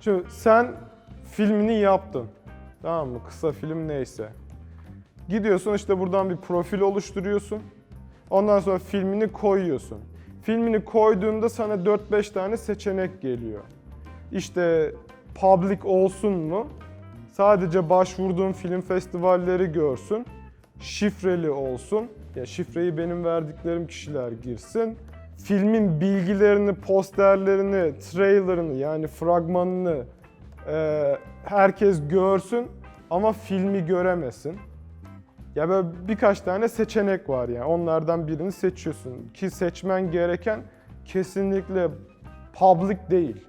Şimdi sen filmini yaptın. Tamam mı? Kısa film neyse. Gidiyorsun işte buradan bir profil oluşturuyorsun. Ondan sonra filmini koyuyorsun. Filmini koyduğunda sana 4-5 tane seçenek geliyor. İşte public olsun mu? Sadece başvurduğun film festivalleri görsün. Şifreli olsun. Ya şifreyi benim verdiklerim kişiler girsin. Filmin bilgilerini, posterlerini, trailerını yani fragmanını e, herkes görsün ama filmi göremesin. Ya böyle birkaç tane seçenek var yani. Onlardan birini seçiyorsun. Ki seçmen gereken kesinlikle public değil.